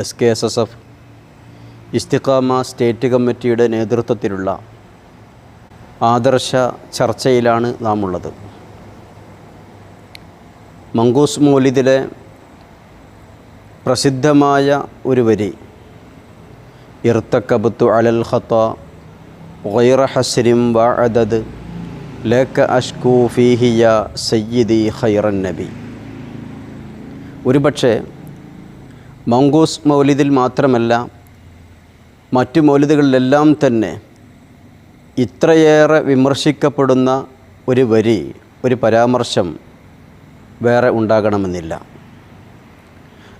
S K S S F Istiqama state കമ്മിറ്റിയുടെ നേതൃത്വത്തിലുള്ള ആദർശ ചർച്ചയിലാണ് നാം ഉള്ളത് മങ്കൂസ് മൗലിദിലെ പ്രസിദ്ധമായ ഒരു വരി ഇർത്തക്കബത്തു അലൽ ഗൈറ ഹസ്രിം വഅദദ് ലേക്ക അഷ്കൂ ഫീഹിയ സയ്യിദി ഹൈറൻ നബി. ഒരുപക്ഷെ മങ്കൂസ് മൗലിദിൽ മാത്രമല്ല മറ്റു മൗലിദുകളിലെല്ലാം തന്നെ ഇത്രയേറെ വിമർശിക്കപ്പെടുന്ന ഒരു വരി ഒരു പരാമർശം വേറെ ഉണ്ടാകണമെന്നില്ല.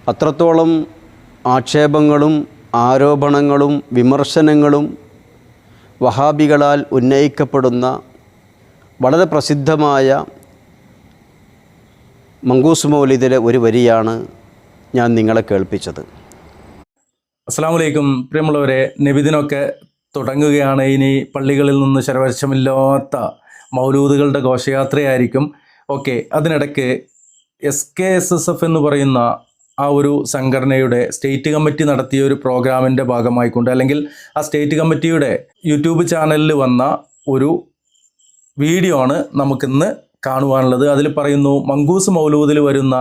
അത്രത്തോളം ആക്ഷേപങ്ങളും ആരോപണങ്ങളും വിമർശനങ്ങളും വഹാബികളാൽ ഉന്നയിക്കപ്പെടുന്ന വളരെ പ്രസിദ്ധമായ മങ്കൂസ് മൗലിദിലെ ഒരു വരിയാണ് ഞാൻ നിങ്ങളെ കേൾപ്പിച്ചത്. അസ്സാമലൈക്കും പ്രിയമുള്ളവരെ നബിദിനൊക്കെ തുടങ്ങുകയാണ്. ഇനി പള്ളികളിൽ നിന്ന് ശരവശമില്ലാത്ത മൗലൂദുകളുടെ ഘോഷയാത്രയായിരിക്കും. ഓക്കെ അതിനിടയ്ക്ക് S K S S F എന്ന് പറയുന്ന ആ ഒരു സംഘടനയുടെ സ്റ്റേറ്റ് കമ്മിറ്റി നടത്തിയ ഒരു പ്രോഗ്രാമിന്റെ ഭാഗമായിക്കൊണ്ട് അല്ലെങ്കിൽ ആ സ്റ്റേറ്റ് കമ്മിറ്റിയുടെ യൂട്യൂബ് ചാനലിൽ വന്ന ഒരു വീഡിയോ ആണ് നമുക്കിന്ന് കാണുവാനുള്ളത്. അതിൽ പറയുന്നു മങ്കൂസ് മൗലൂദിൽ വരുന്ന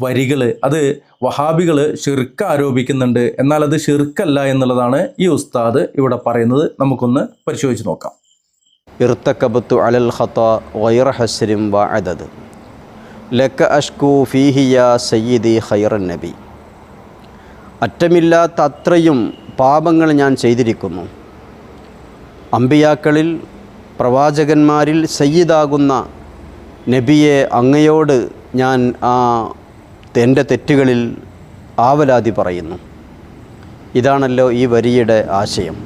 വരികൾ അത് വഹാബികൾ ഷിർക്ക് ആരോപിക്കുന്നുണ്ട്. എന്നാൽ അത് ഷിർക്കല്ല എന്നുള്ളതാണ് ഈ ഉസ്താദ് ഇവിടെ പറയുന്നത്. നമുക്കൊന്ന് പരിശോധിച്ച് നോക്കാം. ഇർത്തക്കബത്തു അലൽ ഖത്ത ഗൈറ ഹസ്രിം വഅദദ്. ലക്ക അഷ്കു ഫീഹിയ സയ്യിദി ഖൈറൻ നബി. അറ്റമില്ലാത്ത അത്രയും പാപങ്ങൾ ഞാൻ ചെയ്തിരിക്കുന്നു. അമ്പിയാക്കളിൽ പ്രവാചകന്മാരിൽ സയ്യിദാകുന്ന നബിയെ അങ്ങയോട് ഞാൻ ആ എന്റെ തെറ്റുകളിൽ ആവലാതി പറയുന്നു. ഇതാണല്ലോ ഈ വരിയുടെ ആശയം.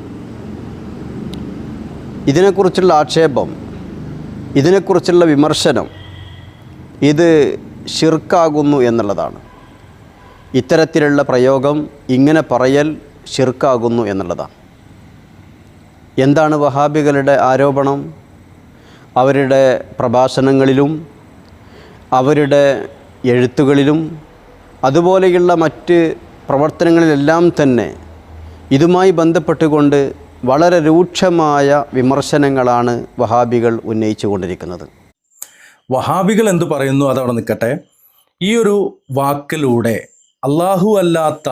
ഇതിനെക്കുറിച്ചുള്ള ആക്ഷേപം ഇതിനെക്കുറിച്ചുള്ള വിമർശനം ഇത് ഷിർക്കാകുന്നു എന്നുള്ളതാണ്. ഇത്തരത്തിലുള്ള പ്രയോഗം ഇങ്ങനെ പറയൽ ഷിർക്കാകുന്നു എന്നുള്ളതാണ്. എന്താണ് വഹാബികളുടെ ആരോപണം? അവരുടെ പ്രഭാഷണങ്ങളിലും അവരുടെ എഴുത്തുകളിലും അതുപോലെയുള്ള മറ്റ് പ്രവർത്തനങ്ങളിലെല്ലാം തന്നെ ഇതുമായി ബന്ധപ്പെട്ടുകൊണ്ട് വളരെ രൂക്ഷമായ വിമർശനങ്ങളാണ് വഹാബികൾ ഉന്നയിച്ചു കൊണ്ടിരിക്കുന്നത്. വഹാബികൾ എന്തു പറയുന്നു അതവിടെ നിൽക്കട്ടെ. ഈ ഒരു വാക്കിലൂടെ അള്ളാഹു അല്ലാത്ത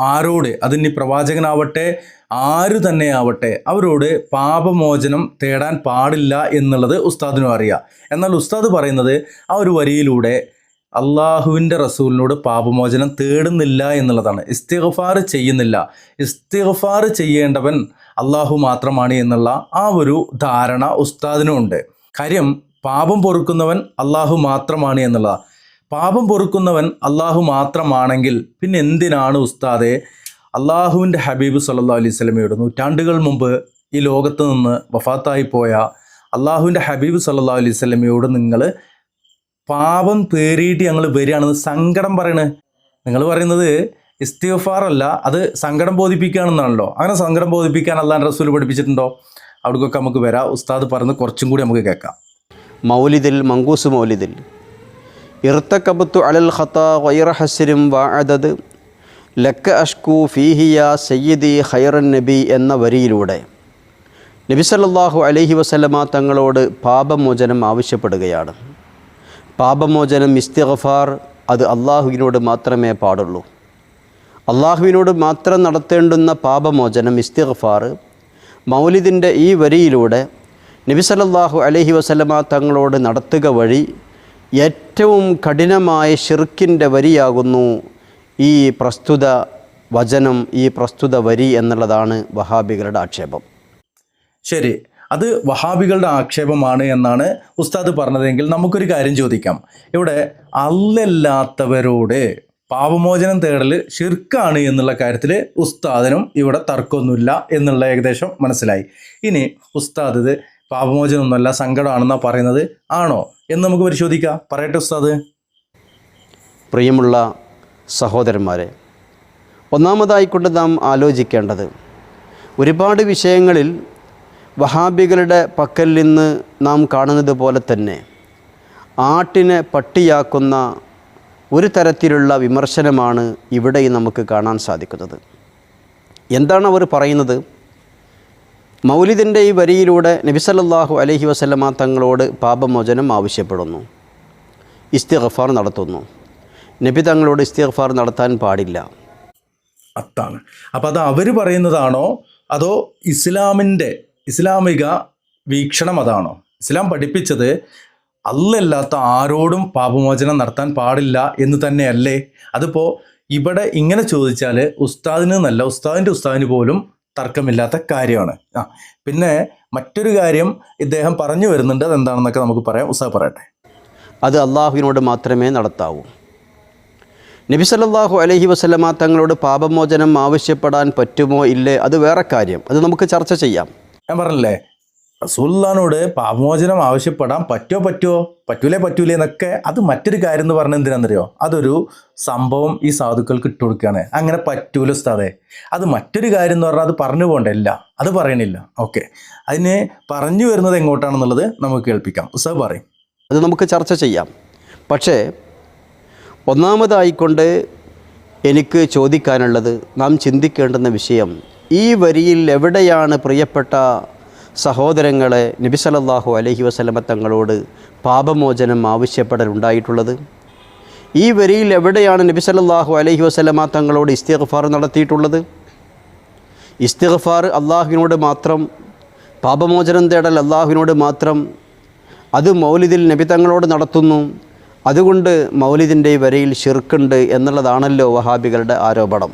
ആരോട് അതിന് പ്രവാചകനാവട്ടെ ആര് തന്നെ ആവട്ടെ അവരോട് പാപമോചനം തേടാൻ പാടില്ല എന്നുള്ളത് ഉസ്താദിനും അറിയാം. എന്നാൽ ഉസ്താദ് പറയുന്നത് ആ ഒരു വരിയിലൂടെ അള്ളാഹുവിന്റെ റസൂലിനോട് പാപമോചനം തേടുന്നില്ല എന്നുള്ളതാണ്. ഇസ്തിഗ്ഫാർ ചെയ്യുന്നില്ല. ഇസ്തിഗ്ഫാർ ചെയ്യേണ്ടവൻ അള്ളാഹു മാത്രമാണ് എന്നുള്ള ആ ഒരു ധാരണ ഉസ്താദിനും ഉണ്ട്. കാര്യം പാപം പൊറുക്കുന്നവൻ അള്ളാഹു മാത്രമാണ് എന്നുള്ള പാപം പൊറുക്കുന്നവൻ അള്ളാഹു മാത്രമാണെങ്കിൽ പിന്നെ എന്തിനാണ് ഉസ്താദെ? അള്ളാഹുവിന്റെ ഹബീബ് സല്ലാ അലൈഹി സ്വലമയോട് നൂറ്റാണ്ടുകൾ മുമ്പ് ഈ ലോകത്ത് നിന്ന് വഫാത്തായി പോയ അള്ളാഹുവിന്റെ ഹബീബ് സല്ലാ അലൈഹി സ്വലമയോട് നിങ്ങൾ പാപം പേറിയിട്ട് ഞങ്ങൾ വരികയാണെന്ന് സങ്കടം പറയണ്. നിങ്ങൾ പറയുന്നത് ഇസ്തിഫാർ അല്ല അത് സങ്കടം ബോധിപ്പിക്കുകയാണെന്നാണല്ലോ. അങ്ങനെ സങ്കടം ബോധിപ്പിക്കാൻ അള്ളാൻ റസൂൽ പഠിപ്പിച്ചിട്ടുണ്ടോ? അവിടേക്കൊക്കെ നമുക്ക് വരാം. ഉസ്താദ് പറഞ്ഞ് കുറച്ചും കൂടി നമുക്ക് കേൾക്കാം. മൗലിദിൽ മങ്കൂസ് മൗലിദിൽ. ഇർത്തക്കബത്തു അലൽ ഖത്ത ഗൈറ ഹസരും ലക്ക അഷ്കു ഫീഹിയ സയ്യിദി ഖൈറൻ നബി എന്ന വരിയിലൂടെ. നബി സല്ലല്ലാഹു അലൈഹി വസല്ലമ തങ്ങളോട് പാപമോചനം ആവശ്യപ്പെടുകയാണ്. പാപമോചനം ഇസ്തിഗഫാർ അത് അള്ളാഹുവിനോട് മാത്രമേ പാടുള്ളൂ. അള്ളാഹുവിനോട് മാത്രം നടത്തേണ്ടുന്ന പാപമോചനം ഇസ്തിഗഫാർ മൗലിദിന്റെ ഈ വരിയിലൂടെ നബി സല്ലല്ലാഹു അലൈഹി വസല്ലമ തങ്ങളോട് നടത്തുക വഴി ഏറ്റവും കഠിനമായ ഷിർക്കിന്റെ വരിയാകുന്നു ഈ പ്രസ്തുത വചനം ഈ പ്രസ്തുത വരി എന്നുള്ളതാണ് വഹാബികളുടെ ആക്ഷേപം. ശരി. അത് വഹാബികളുടെ ആക്ഷേപമാണ് എന്നാണ് ഉസ്താദ് പറഞ്ഞതെങ്കിൽ നമുക്കൊരു കാര്യം ചോദിക്കാം. ഇവിടെ അല്ലല്ലാത്തവരോട് പാപമോചനം തേടൽ ഷിർക്കാണ് എന്നുള്ള കാര്യത്തിൽ ഉസ്താദിനും ഇവിടെ തർക്കമൊന്നുമില്ല എന്നുള്ള ഏകദേശം മനസ്സിലായി. ഇനി ഉസ്താദ് ഇത് പാപമോചനമൊന്നുമല്ല സങ്കടമാണെന്നാണ് പറയുന്നത് ആണോ എന്ന് നമുക്ക് പരിശോധിക്കാം. പറയട്ടെ ഉസ്താദ്. പ്രിയമുള്ള സഹോദരന്മാരെ ഒന്നാമതായിക്കൊണ്ട് നാം ആലോചിക്കേണ്ടത് ഒരുപാട് വിഷയങ്ങളിൽ വഹാബികളുടെ പക്കൽ നിന്ന് നാം കാണുന്നത് പോലെ തന്നെ ആട്ടിനെ പട്ടിയാക്കുന്ന ഒരു തരത്തിലുള്ള വിമർശനമാണ് ഇവിടെയും നമുക്ക് കാണാൻ സാധിക്കുന്നത്. എന്താണ് അവർ പറയുന്നത്? മൗലിദിന്റെ ഈ വരിയിലൂടെ നബിസല്ലാഹു അലഹി വസ്ലമ തങ്ങളോട് പാപമോചനം ആവശ്യപ്പെടുന്നു. ഇസ്തിഗ്ഫാർ നടത്തുന്നു. നബി തങ്ങളോട് ഇസ്തിഗ്ഫാർ നടത്താൻ പാടില്ല. അത്താണ്. അപ്പോൾ അത് അവർ പറയുന്നതാണോ? അതോ ഇസ്ലാമിന്റെ ഇസ്ലാമിക വീക്ഷണം അതാണോ? ഇസ്ലാം പഠിപ്പിച്ചത് അല്ലല്ലാത്ത ആരോടും പാപമോചനം നടത്താൻ പാടില്ല എന്ന് തന്നെയല്ലേ? അതിപ്പോൾ ഇവിടെ ഇങ്ങനെ ചോദിച്ചാൽ ഉസ്താദിന് നല്ല ഉസ്താദിന്റെ ഉസ്താദിന് പോലും തർക്കമില്ലാത്ത കാര്യമാണ്. ആ പിന്നെ മറ്റൊരു കാര്യം ഇദ്ദേഹം പറഞ്ഞു വരുന്നുണ്ട്. അതെന്താണെന്നൊക്കെ നമുക്ക് പറയാം. ഉസ്താദ് പറയട്ടെ. അത് അള്ളാഹുവിനോട് മാത്രമേ നടത്താവൂ. നബി സല്ലാഹു അലഹി വസല്ലമ തങ്ങളോട് പാപമോചനം ആവശ്യപ്പെടാൻ പറ്റുമോ ഇല്ലേ? അത് വേറെ കാര്യം. അത് നമുക്ക് ചർച്ച ചെയ്യാം. ഞാൻ പറഞ്ഞില്ലേ? റസൂല്ലാനോട് പാപമോചനം ആവശ്യപ്പെടാൻ പറ്റോ പറ്റോ പറ്റൂലേ പറ്റൂലേ എന്നൊക്കെ അത് മറ്റൊരു കാര്യം എന്ന് പറഞ്ഞാൽ എന്തിനാണെന്നറിയോ? അതൊരു സംഭവം ഈ സാധുക്കൾക്ക് ഇട്ട് കൊടുക്കുകയാണ്. അങ്ങനെ പറ്റൂല ഉസ്താദെ. അത് മറ്റൊരു കാര്യം എന്ന് പറഞ്ഞാൽ അത് പറഞ്ഞു പോകണ്ടല്ല അത് പറയണില്ല. ഓക്കെ. അതിന് പറഞ്ഞു വരുന്നത് എങ്ങോട്ടാണെന്നുള്ളത് നമുക്ക് കേൾപ്പിക്കാം. ഉസ്താദ് പറയും. അത് നമുക്ക് ചർച്ച ചെയ്യാം. പക്ഷേ ഒന്നാമതായിക്കൊണ്ട് എനിക്ക് ചോദിക്കാനുള്ളത് നാം ചിന്തിക്കേണ്ടുന്ന വിഷയം ഈ വരിയിൽ എവിടെയാണ് പ്രിയപ്പെട്ട സഹോദരങ്ങളെ നബിസലല്ലാഹു അലഹി വസ്ലമ തങ്ങളോട് പാപമോചനം ആവശ്യപ്പെടലുണ്ടായിട്ടുള്ളത് ഈ വരിയിൽ എവിടെയാണ് നബിസലല്ലാഹു അലഹി വസ്ലമ തങ്ങളോട് ഇസ്തിഗ്ഫാർ നടത്തിയിട്ടുള്ളത്? ഇസ്തിഗ്ഫാർ അള്ളാഹുവിനോട് മാത്രം പാപമോചനം തേടൽ അള്ളാഹുവിനോട് മാത്രം അത് മൗലിദിൽ നബി തങ്ങളോട് നടത്തുന്നു. അതുകൊണ്ട് മൗലിദിന്റെ വരയിൽ ഷിർക്കുണ്ട് എന്നുള്ളതാണല്ലോ വഹാബികളുടെ ആരോപണം.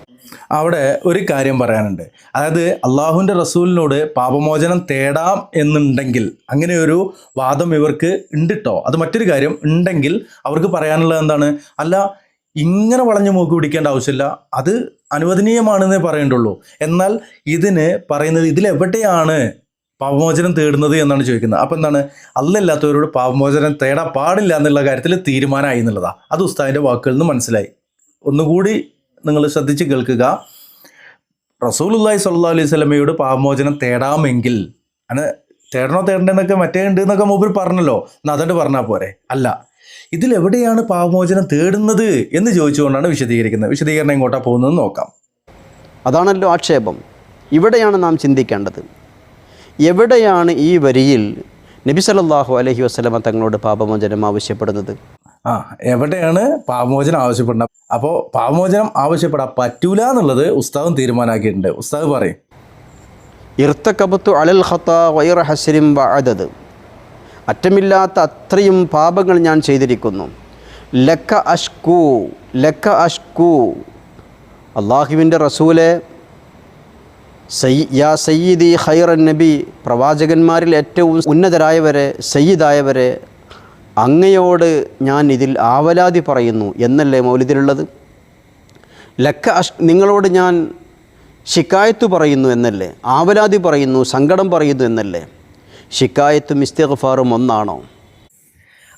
അവിടെ ഒരു കാര്യം പറയാനുണ്ട്. അതായത് അള്ളാഹുവിന്റെ റസൂലിനോട് പാപമോചനം തേടാം എന്നുണ്ടെങ്കിൽ അങ്ങനെ ഒരു വാദം ഇവർക്ക് ഉണ്ടിട്ടോ? അത് മറ്റൊരു കാര്യം ഉണ്ടെങ്കിൽ അവർക്ക് പറയാനുള്ളത് എന്താണ്? അല്ല ഇങ്ങനെ വളഞ്ഞു മൂക്ക് പിടിക്കേണ്ട ആവശ്യമില്ല. അത് അനുവദനീയമാണെന്നേ പറയേണ്ടുള്ളൂ. എന്നാൽ ഇതിന് പറയുന്നത് ഇതിലെവിടെയാണ് പാപമോചനം തേടുന്നത് എന്നാണ് ചോദിക്കുന്നത്. അപ്പം എന്താണ്? അല്ലല്ലാത്തവരോട് പാപമോചനം തേടാൻ പാടില്ല എന്നുള്ള കാര്യത്തിൽ തീരുമാനമായി എന്നുള്ളതാണ് അത് ഉസ്താദിന്റെ വാക്കുകളിൽ നിന്ന് മനസ്സിലായി. ഒന്നുകൂടി നിങ്ങൾ ശ്രദ്ധിച്ച് കേൾക്കുക. റസൂലുല്ലായി സ്വല്ലല്ലാഹു അലൈഹി സ്വലമയോട് പാപമോചനം തേടാമെങ്കിൽ അങ്ങനെ തേടണോ തേടണ്ടെന്നൊക്കെ മറ്റേ ഉണ്ട് എന്നൊക്കെ മൂപ്പർ പറഞ്ഞല്ലോ. എന്നാൽ അതുകൊണ്ട് പറഞ്ഞാൽ പോരെ. അല്ല ഇതിലെവിടെയാണ് പാപമോചനം തേടുന്നത് എന്ന് ചോദിച്ചുകൊണ്ടാണ് വിശദീകരിക്കുന്നത്. വിശദീകരണം എങ്ങോട്ടാണ് പോകുന്നത് നോക്കാം. അതാണല്ലോ ആക്ഷേപം. ഇവിടെയാണ് നാം ചിന്തിക്കേണ്ടത്. എവിടെയാണ് ഈ വരിയിൽ നബി സല്ലല്ലാഹു അലൈഹി വസല്ലമ തങ്ങളോട് പാപമോചനം ആവശ്യപ്പെടുന്നത്? ആ എവിടെയാണ് പാപമോചനം ആവശ്യപ്പെടുന്നത് അപ്പോൾ പാപമോചനം ആവശ്യപ്പെടാൻ പറ്റൂല എന്നുള്ളത് ഉസ്താദും തീരുമാനമാക്കിയിട്ടുണ്ട് ഉസ്താദ് പറയും. ഇർത്തക്കബത്തു അലൽ ഹത്ത വൈറ ഹസരിം വഅദദ്. അറ്റമില്ലാത്ത അത്രയും പാപങ്ങൾ ഞാൻ ചെയ്തിരിക്കുന്നു. ലക്ക അഷ്കു ലക്ക അഷ്കു. അള്ളാഹുവിന്റെ റസൂലെ യാ സയ്യിദി ഖൈറൻ നബി പ്രവാചകന്മാരിൽ ഏറ്റവും ഉന്നതരായവരെ സയ്യിദായവരെ അങ്ങയോട് ഞാൻ ഇതിൽ ആവലാതി പറയുന്നു എന്നല്ലേ മൗലിദിലുള്ളത്? ലക്ക നിങ്ങളോട് ഞാൻ ശിക്കായത്ത് പറയുന്നു എന്നല്ലേ? ആവലാതി പറയുന്നു സങ്കടം പറയുന്നു എന്നല്ലേ? ഷിക്കായത്തും ഇസ്തിഗ്ഫാറും ഒന്നാണോ?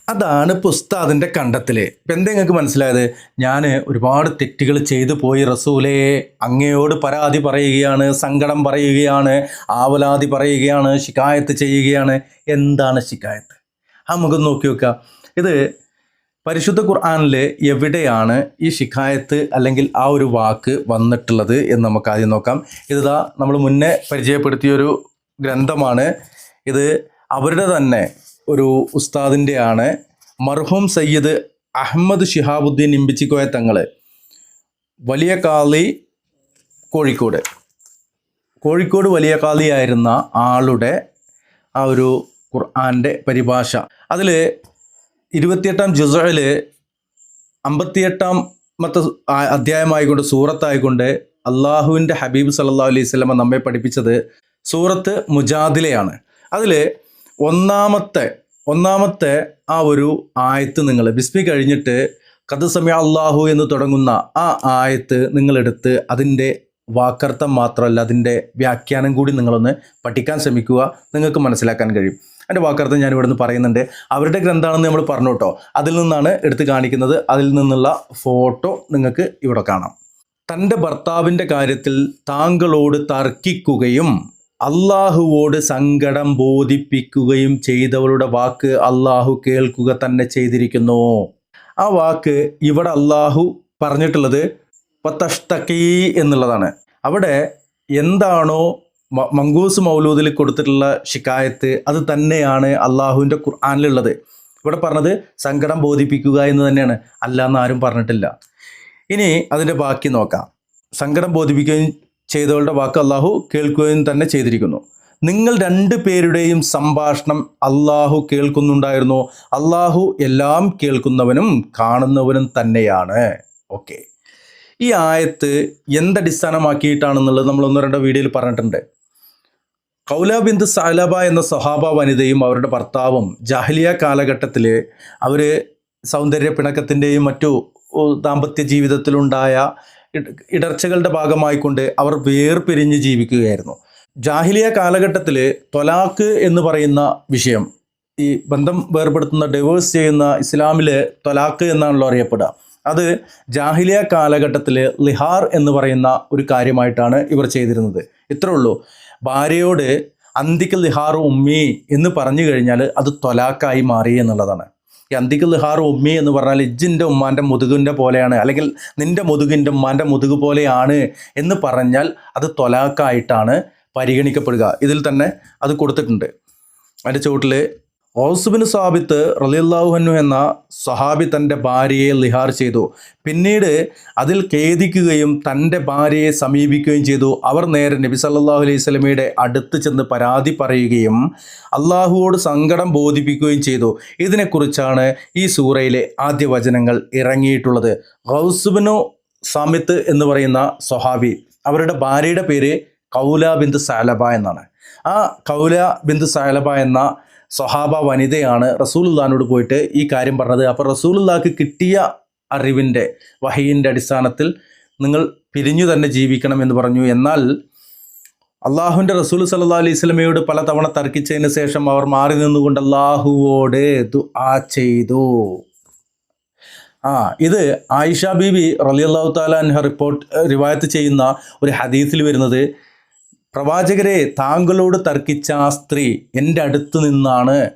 അതാണ് ഇപ്പോൾ ഉസ്താദിന്റെ കണ്ടെത്തൽ ഇപ്പം നിങ്ങൾക്ക് മനസ്സിലായത്? ഞാൻ ഒരുപാട് തെറ്റുകൾ ചെയ്തു പോയി റസൂലെ. അങ്ങയോട് പരാതി പറയുകയാണ് സങ്കടം പറയുകയാണ് ആവലാതി പറയുകയാണ് ശിക്കായത്ത് ചെയ്യുകയാണ്. എന്താണ് ശിക്കായത്ത്? നമുക്ക് നോക്കി നോക്കാം ഇത് പരിശുദ്ധ ഖുർആാനിൽ എവിടെയാണ് ഈ ശിഖായത്ത് അല്ലെങ്കിൽ ആ ഒരു വാക്ക് വന്നിട്ടുള്ളത് എന്ന് നമുക്ക് ആദ്യം നോക്കാം. ഇതാ നമ്മൾ മുന്നേ പരിചയപ്പെടുത്തിയൊരു ഗ്രന്ഥമാണ്. ഇത് അവരുടെ തന്നെ ഒരു ഉസ്താദിന്റെയാണ് മർഹൂം സയ്യിദ് അഹമ്മദ് ഷിഹാബുദ്ദീൻ ഇമ്പിച്ചിക്കോയ തങ്ങൾ വലിയ കാളി കോഴിക്കോട്. കോഴിക്കോട് വലിയ കാളിയായിരുന്ന ആളുടെ ആ ഒരു ഖുർആന്റെ പരിഭാഷ. അതിൽ ഇരുപത്തിയെട്ടാം ജുസയിൽ അമ്പത്തിയെട്ടാമത്തെ അധ്യായമായിക്കൊണ്ട് സൂറത്തായിക്കൊണ്ട് അള്ളാഹുവിന്റെ ഹബീബ് സല്ലാ അലൈഹി സ്വലമ നമ്മെ പഠിപ്പിച്ചത് സൂറത്ത് മുജാദിലയാണ്. അതിൽ ഒന്നാമത്തെ ഒന്നാമത്തെ ആ ഒരു ആയത്ത് നിങ്ങൾ ബിസ്മി കഴിഞ്ഞിട്ട് കഥ സമയ അള്ളാഹു എന്ന് തുടങ്ങുന്ന ആ ആയത്ത് നിങ്ങളെടുത്ത് അതിന്റെ വാക്കർത്ഥം മാത്രമല്ല അതിന്റെ വ്യാഖ്യാനം കൂടി നിങ്ങളൊന്ന് പഠിക്കാൻ ശ്രമിക്കുക നിങ്ങൾക്ക് മനസ്സിലാക്കാൻ കഴിയും. അതിന്റെ വാക്കർത്ഥം ഞാൻ ഇവിടുന്ന് പറയുന്നുണ്ട്. അവരുടെ ഗ്രന്ഥമാണെന്ന് നമ്മൾ പറഞ്ഞു കേട്ടോ. അതിൽ നിന്നാണ് എടുത്ത് കാണിക്കുന്നത്. അതിൽ നിന്നുള്ള ഫോട്ടോ നിങ്ങൾക്ക് ഇവിടെ കാണാം. തന്റെ ഭർത്താവിന്റെ കാര്യത്തിൽ താങ്കളോട് തർക്കിക്കുകയും അള്ളാഹുവോട് സങ്കടം ബോധിപ്പിക്കുകയും ചെയ്തവളുടെ വാക്ക് അള്ളാഹു കേൾക്കുക തന്നെ ചെയ്തിരിക്കുന്നു. ആ വാക്ക് ഇവിടെ അള്ളാഹു പറഞ്ഞിട്ടുള്ളത് പത്തഷ്തക്കീ എന്നുള്ളതാണ്. അവിടെ എന്താണോ മങ്കൂസ് മൗലൂദിൽ കൊടുത്തിട്ടുള്ള ഷിക്കായത്ത് അത് തന്നെയാണ് അള്ളാഹുവിന്റെ ഖുർആാനിലുള്ളത്. ഇവിടെ പറഞ്ഞത് സങ്കടം ബോധിപ്പിക്കുക എന്ന് തന്നെയാണ്. അല്ല എന്ന് ആരും പറഞ്ഞിട്ടില്ല. ഇനി അതിന്റെ ബാക്കി നോക്കാം. സങ്കടം ബോധിപ്പിക്കുകയും ചെയ്തവളുടെ വാക്ക് അള്ളാഹു കേൾക്കുകയും തന്നെ ചെയ്തിരിക്കുന്നു. നിങ്ങൾ രണ്ട് പേരുടെയും സംഭാഷണം അള്ളാഹു കേൾക്കുന്നുണ്ടായിരുന്നു. അള്ളാഹു എല്ലാം കേൾക്കുന്നവനും കാണുന്നവനും തന്നെയാണ്. ഓക്കെ. ഈ ആയത്ത് എന്തടിസ്ഥാനമാക്കിയിട്ടാണെന്നുള്ളത് നമ്മൾ ഒന്നോ രണ്ടോ വീഡിയോയിൽ പറഞ്ഞിട്ടുണ്ട്. കൗല ബിന്ദു സാലബ എന്ന സഹാബ വനിതയും അവരുടെ ഭർത്താവും ജാഹ്ലിയ കാലഘട്ടത്തിൽ അവർ സൗന്ദര്യ പിണക്കത്തിന്റെയും മറ്റു ദാമ്പത്യ ജീവിതത്തിലുണ്ടായ ഇട- ഇടർച്ചകളുടെ ഭാഗമായിക്കൊണ്ട് അവർ വേർപിരിഞ്ഞ് ജീവിക്കുകയായിരുന്നു. ജാഹിലിയ കാലഘട്ടത്തിൽ തൊലാക്ക് എന്ന് പറയുന്ന വിഷയം ഈ ബന്ധം വേർപെടുത്തുന്ന ഡൈവേഴ്സ് ചെയ്യുന്ന ഇസ്ലാമിലെ തൊലാക്ക് എന്നാണല്ലോ അറിയപ്പെടുക. അത് ജാഹിലിയ കാലഘട്ടത്തിൽ ലിഹാർ എന്ന് പറയുന്ന ഒരു കാര്യമായിട്ടാണ് ഇവർ ചെയ്തിരുന്നത്. ഇത്രേ ഉള്ളൂ. ഭാര്യയോട് അന്തിക്ക് ലിഹാർ ഉമ്മി എന്ന് പറഞ്ഞു കഴിഞ്ഞാൽ അത് തൊലാക്കായി മാറി എന്നുള്ളതാണ്. ഈ അന്തിക്ക് ലിഹാർ ഉമ്മി എന്ന് പറഞ്ഞാൽ ഇജ്ജിന്റെ ഉമ്മാന്റെ മുതുകിന്റെ പോലെയാണ് അല്ലെങ്കിൽ നിന്റെ മുതുകിന്റെ ഉമ്മാന്റെ മുതുക് പോലെയാണ് എന്ന് പറഞ്ഞാൽ അത് തൊലാക്കായിട്ടാണ് പരിഗണിക്കപ്പെടുക. ഇതിൽ തന്നെ അത് കൊടുത്തിട്ടുണ്ട്. അതിന്റെ ചുവട്ടിൽ ഓസുബിന് സാബിത്ത് റലിയല്ലാഹുഹന്നു എന്ന സഹാബി തന്റെ ഭാര്യയെ ലിഹാർ ചെയ്തു. പിന്നീട് അതിൽ ഖേദിക്കുകയും തന്റെ ഭാര്യയെ സമീപിക്കുകയും ചെയ്തു. അവർ നേരെ നബി സല്ലാഹു അലൈഹി സ്വലമിയുടെ അടുത്ത് ചെന്ന് പരാതി പറയുകയും അള്ളാഹുവോട് സങ്കടം ബോധിപ്പിക്കുകയും ചെയ്തു. ഇതിനെക്കുറിച്ചാണ് ഈ സൂറയിലെ ആദ്യ വചനങ്ങൾ ഇറങ്ങിയിട്ടുള്ളത്. ഗൗസുബിനു സാമിത്ത് എന്ന് പറയുന്ന സൊഹാബി അവരുടെ ഭാര്യയുടെ പേര് കൗല ബിന്ദു സാലബ എന്നാണ്. ആ കൗല ബിന്ദു സാലബ എന്ന സ്വഹാബ വനിതയാണ് റസൂലുള്ളാഹിനോട് പോയിട്ട് ഈ കാര്യം പറഞ്ഞത്. അപ്പോൾ റസൂലുള്ളാഹിക്ക് കിട്ടിയ അറിവിന്റെ വഹയിന്റെ അടിസ്ഥാനത്തിൽ നിങ്ങൾ പിരിഞ്ഞു തന്നെ ജീവിക്കണം എന്ന് പറഞ്ഞു. എന്നാൽ അള്ളാഹുവിന്റെ റസൂൽ സല്ലാ അലൈഹി സ്വലമയോട് പല തവണ തർക്കിച്ചതിന് ശേഷം അവർ മാറി നിന്നുകൊണ്ട് അള്ളാഹുവോട് ആ ചെയ്തു. ആ ഇത് ആയിഷ ബീബി അള്ളാഹു താലാൻഹ റിപ്പോർട്ട് റിവായത്ത് ചെയ്യുന്ന ഒരു ഹദീസിൽ വരുന്നത് പ്രവാചകരെ താങ്കളോട് തർക്കിച്ച ആ സ്ത്രീ എന്റെ അടുത്ത് നിന്നാണ്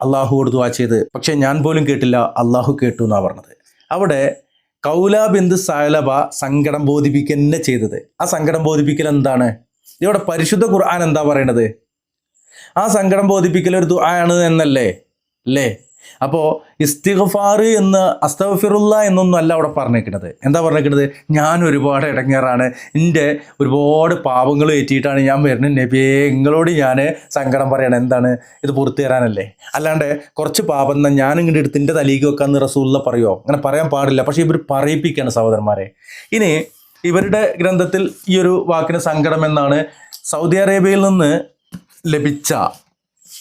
അള്ളാഹുവോട് ദുവാ ചെയ്ത് പക്ഷെ ഞാൻ പോലും കേട്ടില്ല അള്ളാഹു കേട്ടു എന്നാണ് പറഞ്ഞത്. അവിടെ കൗലാ ബിന്ദു സാലബ സങ്കടം ബോധിപ്പിക്കുക ചെയ്തത്. ആ സങ്കടം ബോധിപ്പിക്കൽ എന്താണ്? ഇവിടെ പരിശുദ്ധ ഖുർആൻ എന്താ പറയണത്? ആ സങ്കടം ബോധിപ്പിക്കൽ ഒരു ദുആയാണ് എന്നല്ലേ? അല്ലേ? അപ്പോൾ ഇസ്തിഗ്ഫാർ എന്ന് അസ്തഫിറുള്ള എന്നൊന്നും അല്ല അവിടെ പറഞ്ഞേക്കുന്നത്. എന്താ പറഞ്ഞേക്കുന്നത്? ഞാൻ ഒരുപാട് ഇടങ്ങേറാണ്. എന്റെ ഒരുപാട് പാപങ്ങൾ ഏറ്റിയിട്ടാണ് ഞാൻ വരുന്നത്. നബിയെ നിങ്ങളോട് ഞാൻ സങ്കടം പറയണം. എന്താണ്? ഇത് പുറത്തു തരാനല്ലേ? അല്ലാണ്ട് കുറച്ച് പാപം എന്നാൽ ഞാൻ ഇങ്ങോട്ട് എടുത്ത് എന്റെ തലീക്ക് വെക്കാമെന്ന് റസൂല്ല പറയുമോ അങ്ങനെ പറയാൻ പാടില്ല. പക്ഷേ ഇവർ പറയിപ്പിക്കുകയാണ് സഹോദരന്മാരെ. ഇനി ഇവരുടെ ഗ്രന്ഥത്തിൽ ഈ ഒരു വാക്കിന് സങ്കടം എന്നാണ് സൗദി അറേബ്യയിൽ നിന്ന് ലഭിച്ച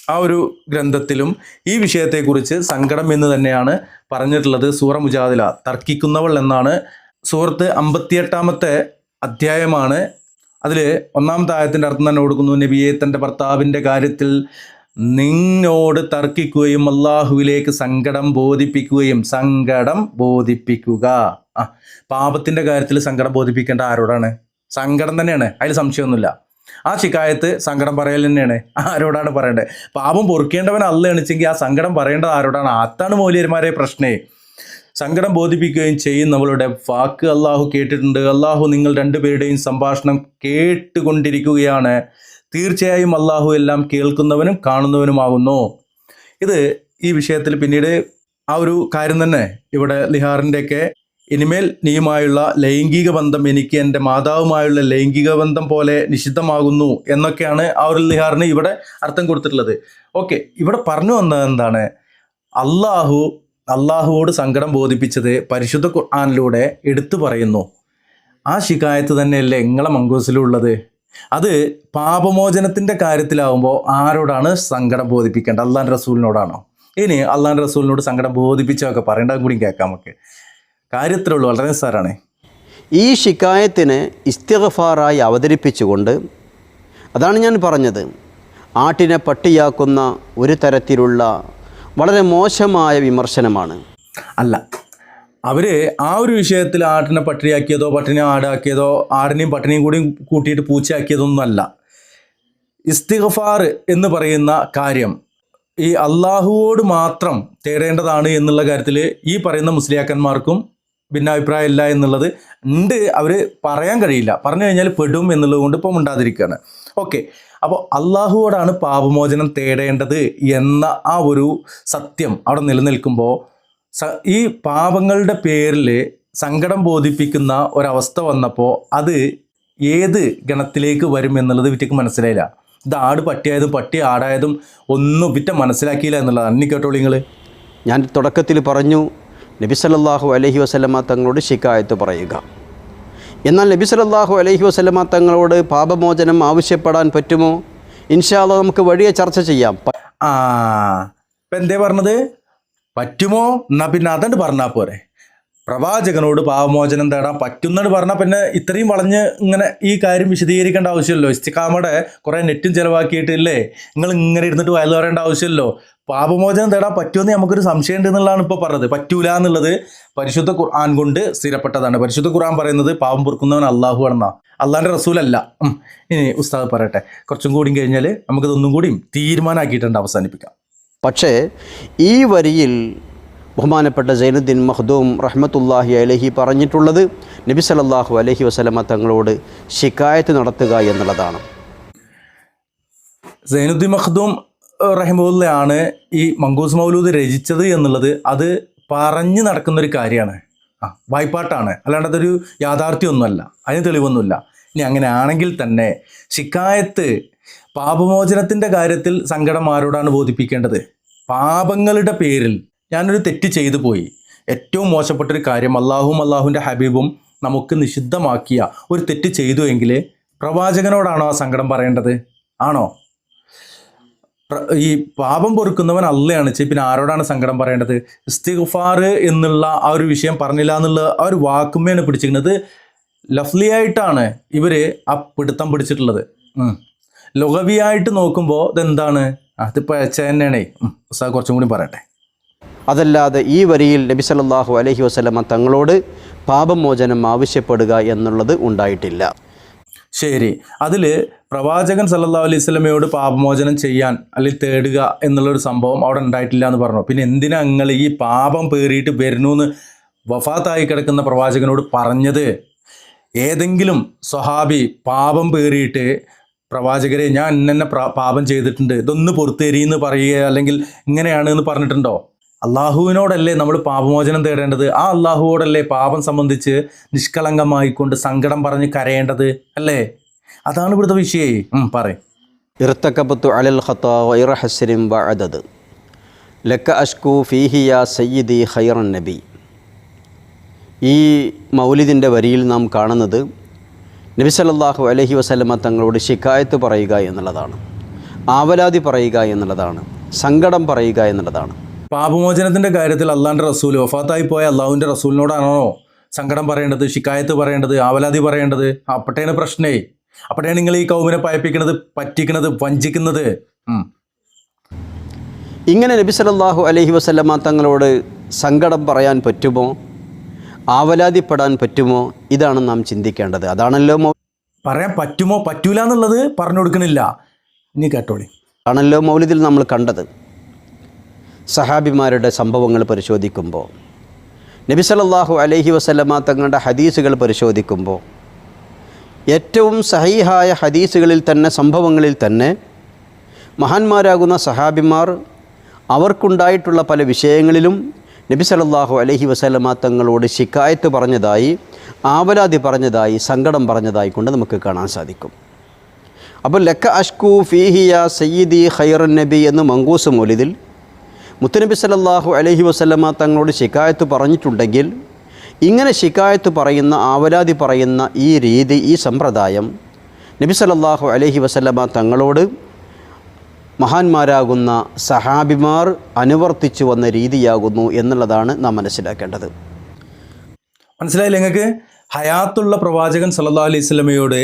ആ ഒരു ഗ്രന്ഥത്തിലും ഈ വിഷയത്തെക്കുറിച്ച് സങ്കടം എന്ന് തന്നെയാണ് പറഞ്ഞിട്ടുള്ളത് സൂറ മുജാദില തർക്കിക്കുന്നവൾ എന്നാണ്. സൂറത്ത് അമ്പത്തിയെട്ടാമത്തെ അധ്യായമാണ്. അതിൽ ഒന്നാമത്തെ ആയത്തിന്റെ അർത്ഥം തന്നെ കൊടുക്കുന്നു നബിയെ തന്റെ ഭർത്താവിന്റെ കാര്യത്തിൽ നിന്നോട് തർക്കിക്കുകയും അള്ളാഹുവിലേക്ക് സങ്കടം ബോധിപ്പിക്കുകയും സങ്കടം ബോധിപ്പിക്കുക. ആ പാപത്തിന്റെ കാര്യത്തിൽ സങ്കടം ബോധിപ്പിക്കേണ്ട ആരോടാണ്? സങ്കടം തന്നെയാണ് അതിൽ സംശയമൊന്നുമില്ല. ആ ശിക്കായത്ത് സങ്കടം പറയൽ തന്നെയാണ്. ആരോടാണ് പറയേണ്ടത് പാപം പൊറുക്കേണ്ടവൻ അല്ല എണിച്ചെങ്കിൽ ആ സങ്കടം പറയേണ്ടത് ആരോടാണ്? അത്താണ് മൗലിയന്മാരെ പ്രശ്നേ. സങ്കടം ബോധിപ്പിക്കുകയും ചെയ്യും നമ്മളുടെ വാക്ക് അള്ളാഹു കേട്ടിട്ടുണ്ട്. അള്ളാഹു നിങ്ങൾ രണ്ടുപേരുടെയും സംഭാഷണം കേട്ടുകൊണ്ടിരിക്കുകയാണ്. തീർച്ചയായും അള്ളാഹു എല്ലാം കേൾക്കുന്നവനും കാണുന്നവനുമാകുന്നു. ഇത് ഈ വിഷയത്തിൽ പിന്നീട് ആ ഒരു കാര്യം തന്നെ ഇവിടെ ലിഹാറിന്റെയൊക്കെ ഇനിമേൽ നീയുമായുള്ള ലൈംഗിക ബന്ധം എനിക്ക് എന്റെ മാതാവുമായുള്ള ലൈംഗിക ബന്ധം പോലെ നിഷിദ്ധമാകുന്നു എന്നൊക്കെയാണ് ആ ഒരു ലിഹാറിന് ഇവിടെ അർത്ഥം കൊടുത്തിട്ടുള്ളത്. ഓക്കെ ഇവിടെ പറഞ്ഞു വന്നത് എന്താണ്? അള്ളാഹു അള്ളാഹുവോട് സങ്കടം ബോധിപ്പിച്ചത് പരിശുദ്ധ ഖുർആാനിലൂടെ എടുത്തു പറയുന്നു. ആ ശിക്കായത്ത് തന്നെയല്ലേ എങ്ങളെ മങ്കൂസിലുള്ളത് അത് പാപമോചനത്തിന്റെ കാര്യത്തിലാവുമ്പോൾ ആരോടാണ് സങ്കടം ബോധിപ്പിക്കേണ്ടത്? അള്ളാൻ റസൂലിനോടാണോ? ഇനി അള്ളാൻ റസൂലിനോട് സങ്കടം ബോധിപ്പിച്ചതൊക്കെ പറയേണ്ടത് കൂടി കേൾക്കാം നമുക്ക്. കാര്യത്തിലേ ഉള്ളൂ വളരെ സാറാണ് ഈ ഷിക്കായത്തിനെ ഇസ്തിഗഫാറായി അവതരിപ്പിച്ചുകൊണ്ട് അതാണ് ഞാൻ പറഞ്ഞത്. ആട്ടിനെ പട്ടിയാക്കുന്ന ഒരു തരത്തിലുള്ള വളരെ മോശമായ വിമർശനമാണ്. അല്ല അവർ ആ ഒരു വിഷയത്തിൽ ആട്ടിനെ പട്ടിയാക്കിയതോ പട്ടിണി ആടാക്കിയതോ ആടിനെയും പട്ടിണിയും കൂടി കൂട്ടിയിട്ട് പൂച്ചയാക്കിയതൊന്നും അല്ല. ഇസ്തിഗഫാർ എന്ന് പറയുന്ന കാര്യം ഈ അള്ളാഹുവോട് മാത്രം തേടേണ്ടതാണ് എന്നുള്ള കാര്യത്തിൽ ഈ പറയുന്ന മുസ്ലിയാക്കന്മാർക്കും ഭിന്നാഭിപ്രായം ഇല്ല എന്നുള്ളത് ഉണ്ട്. അവർ പറയാൻ കഴിയില്ല. പറഞ്ഞു കഴിഞ്ഞാൽ പെടും എന്നുള്ളത് കൊണ്ട് ഇപ്പം ഉണ്ടാതിരിക്കുകയാണ്. ഓക്കെ അപ്പോൾ അള്ളാഹുവോടാണ് പാപമോചനം തേടേണ്ടത് എന്ന ആ ഒരു സത്യം അവിടെ നിലനിൽക്കുമ്പോൾ ഈ പാപങ്ങളുടെ പേരിൽ സങ്കടം ബോധിപ്പിക്കുന്ന ഒരവസ്ഥ വന്നപ്പോൾ അത് ഏത് ഗണത്തിലേക്ക് വരും എന്നുള്ളത് വിറ്റക്ക് മനസ്സിലായില്ല. ഇത് ആട് പട്ടിയായതും പട്ടി ആടായതും ഒന്നും വിറ്റ മനസ്സിലാക്കിയില്ല എന്നുള്ളതാണ്. അന്നി കേട്ടോളൂ നിങ്ങൾ ഞാൻ തുടക്കത്തിൽ പറഞ്ഞു നബി സല്ലല്ലാഹു അലൈഹി വസല്ലമ തങ്ങളോട് ശിക്കായത്ത് പറയുക. എന്നാൽ നബി സല്ലല്ലാഹു അലൈഹി വസല്ലമ തങ്ങളോട് പാപമോചനം ആവശ്യപ്പെടാൻ പറ്റുമോ? ഇൻഷാല്ല നമുക്ക് വഴിയെ ചർച്ച ചെയ്യാം. ആ എന്തേ പറഞ്ഞത്? പറ്റുമോ? എന്നാ പിന്നെ അതണ്ട് പറഞ്ഞാൽ പോരെ. പ്രവാചകനോട് പാവമോചനം തേടാൻ പറ്റുന്നുണ്ട് പറഞ്ഞാൽ പിന്നെ ഇത്രയും വളഞ്ഞ് ഇങ്ങനെ ഈ കാര്യം വിശദീകരിക്കേണ്ട ആവശ്യമല്ലോ ഇസ്തിക്കാമയുടെ കുറേ നെറ്റും ചിലവാക്കിയിട്ടില്ലേ? നിങ്ങൾ ഇങ്ങനെ ഇരുന്നിട്ട് വയലു പറയേണ്ട ആവശ്യമില്ലല്ലോ. പാപമോചനം തേടാൻ പറ്റുമെന്ന് നമുക്കൊരു സംശയം ഉണ്ട് എന്നുള്ളതാണ് ഇപ്പോൾ പറഞ്ഞത്. പറ്റൂല എന്നുള്ളത് പരിശുദ്ധ ഖുർആൻ കൊണ്ട് സ്ഥിരപ്പെട്ടതാണ്. പരിശുദ്ധ ഖുർആൻ പറയുന്നത് പാപം പൊറുക്കുന്നവൻ അള്ളാഹു ആണെന്നാ. അള്ളാഹിന്റെ റസൂലല്ല. ഇനി ഉസ്താദ് പറയട്ടെ. കുറച്ചും കൂടി കഴിഞ്ഞാൽ നമുക്കിതൊന്നും കൂടി തീരുമാനമാക്കിയിട്ടുണ്ട് അവസാനിപ്പിക്കാം. പക്ഷേ ഈ വരിയിൽ ബഹുമാനപ്പെട്ട സൈനുദ്ദീൻ മഹ്ദൂം റഹ്മത്തുല്ലാഹി അലഹി പറഞ്ഞിട്ടുള്ളത് നബി സലല്ലാഹു അലഹി വസല്ലമ തങ്ങളോട് ശിക്കായത്ത് നടത്തുക എന്നുള്ളതാണ്. സൈനുദ്ദീൻ മഖ്ദൂം റഹിമുള്ളയാണ് ഈ മങ്കൂസ് മൗലൂദ് രചിച്ചത് എന്നുള്ളത്. അത് പറഞ്ഞു നടക്കുന്നൊരു കാര്യമാണ്. ആ വായ്പാട്ടാണ്. അല്ലാണ്ട് അതൊരു യാഥാർത്ഥ്യമൊന്നുമല്ല. അതിന് തെളിവൊന്നുമില്ല. ഇനി അങ്ങനെ ആണെങ്കിൽ തന്നെ ശിക്കായത്ത് പാപമോചനത്തിന്റെ കാര്യത്തിൽ സങ്കടം ആരോടാണ് ബോധിപ്പിക്കേണ്ടത്? പാപങ്ങളുടെ പേരിൽ ഞാനൊരു തെറ്റ് ചെയ്തു പോയി. ഏറ്റവും മോശപ്പെട്ടൊരു കാര്യം അള്ളാഹും അള്ളാഹുവിന്റെ ഹബീബും നമുക്ക് നിഷിദ്ധമാക്കിയ ഒരു തെറ്റ് ചെയ്തു എങ്കിൽ പ്രവാചകനോടാണോ ആ സങ്കടം പറയേണ്ടത്? ആണോ? ഈ പാപം പൊറുക്കുന്നവൻ അല്ലയാണ്. ചെ പിന്നെ ആരോടാണ് സങ്കടം പറയേണ്ടത്? ഇസ്തിഗ്ഫാർ എന്നുള്ള ആ ഒരു വിഷയം പറഞ്ഞില്ല എന്നുള്ള ആ ഒരു വാക്കുമ്മയാണ് പിടിച്ചിരിക്കുന്നത്. ലഫ്ലിയായിട്ടാണ് ഇവർ ആ പിടുത്തം പിടിച്ചിട്ടുള്ളത്. ലുഗവിയായിട്ട് നോക്കുമ്പോൾ ഇതെന്താണ്? അതിപ്പോൾ എച്ച തന്നെയാണേ. സാർ കുറച്ചും കൂടി പറയട്ടെ. അതല്ലാതെ ഈ വരിയിൽ നബി സല്ലല്ലാഹു അലൈഹി വസല്ലമ തങ്ങളോട് പാപമോചനം ആവശ്യപ്പെടുക എന്നുള്ളത് ഉണ്ടായിട്ടില്ല. ശരി. അതിൽ പ്രവാചകൻ സല്ലാ അലൈഹി സ്വലമയോട് പാപമോചനം ചെയ്യാൻ അല്ലെങ്കിൽ തേടുക എന്നുള്ളൊരു സംഭവം അവിടെ ഉണ്ടായിട്ടില്ല എന്ന് പറഞ്ഞു. പിന്നെ എന്തിനാ നിങ്ങൾ ഈ പാപം പേറിയിട്ട് വരുന്നു എന്ന് വഫാത്തായി കിടക്കുന്ന പ്രവാചകനോട് പറഞ്ഞത്? ഏതെങ്കിലും സ്വഹാബി പാപം പേറിയിട്ട് പ്രവാചകരെ ഞാൻ ഇന്നെ പാപം ചെയ്തിട്ടുണ്ട് ഇതൊന്ന് പുറത്തേരിയെന്ന് പറയുക അല്ലെങ്കിൽ ഇങ്ങനെയാണ് എന്ന് പറഞ്ഞിട്ടുണ്ടോ? അള്ളാഹുവിനോടല്ലേ നമ്മൾ പാപമോചനം തേടേണ്ടത്? ആ അള്ളാഹുവോടല്ലേ പാപം സംബന്ധിച്ച് നിഷ്കളങ്കമായിക്കൊണ്ട് സങ്കടം പറഞ്ഞ് കരയേണ്ടത് അല്ലേ? അതാണ് ഇവിടുത്തെ വിഷയേ. പറയ്. ഇർത്തക്കബത്തു അലൽ ഹസ്രിൻ വഅദദ്. ലക്ക അഷ്കു ഫീഹിയ സയ്യിദി ഖൈറൻ നബി. ഈ മൗലിദിന്റെ വരിയിൽ നാം കാണുന്നത് നബി സല്ലാഹു അലഹി വസല്ലമ തങ്ങളോട് ശിക്കായത്ത് പറയുക എന്നുള്ളതാണ്. ആവലാതി പറയുക എന്നുള്ളതാണ്. സങ്കടം പറയുക എന്നുള്ളതാണ്. പാപമോചനത്തിന്റെ കാര്യത്തിൽ അള്ളാഹിന്റെ റസൂൽ വഫാത്തായി പോയ അള്ളാഹുവിന്റെ റസൂലിനോടാണോ സങ്കടം പറയേണ്ടത് ശിക്കായത്ത് പറയേണ്ടത് ആവലാതി പറയേണ്ടത്? അപ്പട്ടേണ് പ്രശ്നേ. അപ്പട്ടേ നിങ്ങൾ ഈ കൗമിനെ പയപ്പിക്കുന്നത് പറ്റിക്കുന്നത് വഞ്ചിക്കുന്നത്? ഇങ്ങനെ നബി സല്ലല്ലാഹു അലഹി വസല്ലമ തങ്ങളോട് സങ്കടം പറയാൻ പറ്റുമോ? ആവലാതിപ്പെടാൻ പറ്റുമോ? ഇതാണ് നാം ചിന്തിക്കേണ്ടത്. അതാണല്ലോ മൗലി പറയാൻ പറ്റുമോ പറ്റൂല എന്നുള്ളത് പറഞ്ഞു കൊടുക്കണില്ല ഇനി കേട്ടോളി. ആണല്ലോ മൗലിദിൽ നമ്മൾ കണ്ടത്. സഹാബിമാരുടെ സംഭവങ്ങൾ പരിശോധിക്കുമ്പോൾ നബി സല്ലല്ലാഹു അലൈഹി വസല്ലമ തങ്ങളുടെ ഹദീസുകൾ പരിശോധിക്കുമ്പോൾ ഏറ്റവും സഹീഹായ ഹദീസുകളിൽ തന്നെ സംഭവങ്ങളിൽ തന്നെ മഹാന്മാരാകുന്ന സഹാബിമാർ അവർക്കുണ്ടായിട്ടുള്ള പല വിഷയങ്ങളിലും നബി സല്ലല്ലാഹു അലഹി വസ്ലമ തങ്ങളോട് ശിക്കായത്ത് പറഞ്ഞതായി ആവലാതി പറഞ്ഞതായി സങ്കടം പറഞ്ഞതായി കൊണ്ട് നമുക്ക് കാണാൻ സാധിക്കും. അപ്പോൾ ലക്ക അഷ്കു ഫീഹിയ സയ്യിദി ഖൈറൻ നബി എന്ന് മങ്കൂസ് മൊലിദിൽ മുത്തനബി സല്ലല്ലാഹു അലഹി വസ്ലമ തങ്ങളോട് ശിക്കായത്ത് പറഞ്ഞിട്ടുണ്ടെങ്കിൽ ഇങ്ങനെ ശിക്കായത്ത് പറയുന്ന ആവലാതി പറയുന്ന ഈ രീതി ഈ സമ്പ്രദായം നബി സല്ലല്ലാഹു അലഹി വസ്ലമ തങ്ങളോട് മഹാന്മാരാകുന്ന സഹാബിമാർ അനുവർത്തിച്ചു വന്ന രീതിയാകുന്നു എന്നുള്ളതാണ് നാം മനസ്സിലാക്കേണ്ടത്. മനസ്സിലായില്ല നിങ്ങൾക്ക്? ഹയാത്തുള്ള പ്രവാചകൻ സല്ലാ അലൈഹി സ്വലമയോട്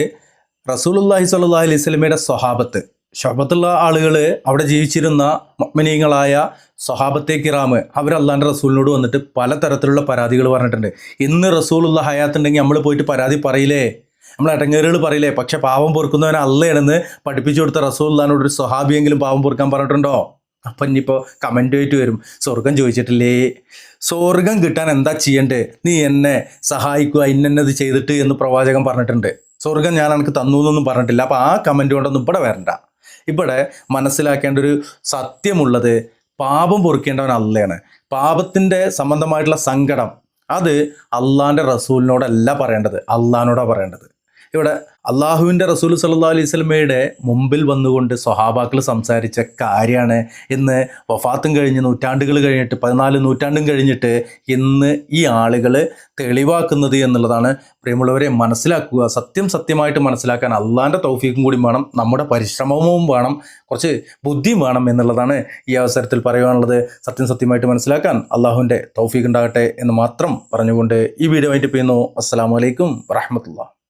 റസൂലുള്ളാഹി സല്ലാ അലൈഹി സ്വലമയുടെ സ്വഹാബത്ത് ഷഹബത്തുള്ള ആളുകൾ അവിടെ ജീവിച്ചിരുന്ന മൊമിനീങ്ങളായ സ്വഹാബത്തെ കിറാമ് അവർ അള്ളാന്റെ റസൂലിനോട് വന്നിട്ട് പലതരത്തിലുള്ള പരാതികൾ പറഞ്ഞിട്ടുണ്ട്. ഇന്ന് റസൂലുള്ള ഹയാത്തുണ്ടെങ്കിൽ നമ്മൾ പോയിട്ട് പരാതി പറയില്ലേ? നമ്മൾ ഇടങ്ങേറുകൾ പറയില്ലേ? പക്ഷെ പാവം പൊറുക്കുന്നവനെ അല്ലയാണെന്ന് പഠിപ്പിച്ചു കൊടുത്ത റസൂല്ലാനോട് ഒരു സ്വഹാബിയെങ്കിലും പാവം പൊറുക്കാൻ പറഞ്ഞിട്ടുണ്ടോ? അപ്പം ഇനിയിപ്പോൾ കമന്റ് ആയിട്ട് വരും. സ്വർഗം ചോദിച്ചിട്ടില്ലേ? സ്വർഗം കിട്ടാൻ എന്താ ചെയ്യണ്ടേ? നീ എന്നെ സഹായിക്കുക ഇന്നത് ചെയ്തിട്ട് എന്ന് പ്രവാചകൻ പറഞ്ഞിട്ടുണ്ട്. സ്വർഗം ഞാൻ എനിക്ക് തന്നു എന്നൊന്നും പറഞ്ഞിട്ടില്ല. അപ്പോൾ ആ കമന്റ് കൊണ്ടൊന്നും ഇവിടെ വരണ്ട. ഇവിടെ മനസ്സിലാക്കേണ്ട ഒരു സത്യമുള്ളത് പാപം പൊറുക്കേണ്ടവൻ അല്ലയാണ് പാപത്തിന്റെ സംബന്ധമായിട്ടുള്ള സങ്കടം അത് അള്ളാന്റെ റസൂലിനോടല്ല പറയേണ്ടത്. അള്ളഹാനോടാണ് പറയേണ്ടത്. ഇവിടെ അള്ളാഹുവിന്റെ റസൂൽ സല്ലാ അലൈഹി സ്വലമയുടെ മുമ്പിൽ വന്നുകൊണ്ട് സ്വഹാബാക്കൾ സംസാരിച്ച കാര്യമാണ്. ഇന്ന് വഫാത്തും കഴിഞ്ഞ് നൂറ്റാണ്ടുകൾ കഴിഞ്ഞിട്ട് പതിനാല് നൂറ്റാണ്ടും കഴിഞ്ഞിട്ട് ഇന്ന് ഈ ആളുകൾ തെളിവാക്കുന്നത് എന്നുള്ളതാണ്. പ്രിയമുള്ളവരെ മനസ്സിലാക്കുക സത്യം സത്യമായിട്ട് മനസ്സിലാക്കാൻ അള്ളാഹിന്റെ തൗഫീക്കും കൂടി വേണം നമ്മുടെ പരിശ്രമവും വേണം കുറച്ച് ബുദ്ധിയും വേണം എന്നുള്ളതാണ് ഈ അവസരത്തിൽ പറയുവാനുള്ളത്. സത്യം സത്യമായിട്ട് മനസ്സിലാക്കാൻ അള്ളാഹുവിന്റെ തൗഫീക്ക് ഉണ്ടാകട്ടെ എന്ന് മാത്രം പറഞ്ഞുകൊണ്ട് ഈ വീഡിയോ ആയിട്ട് ചെയ്യുന്നു. അസ്സാം വലൈക്കും വറഹമത്തുള്ള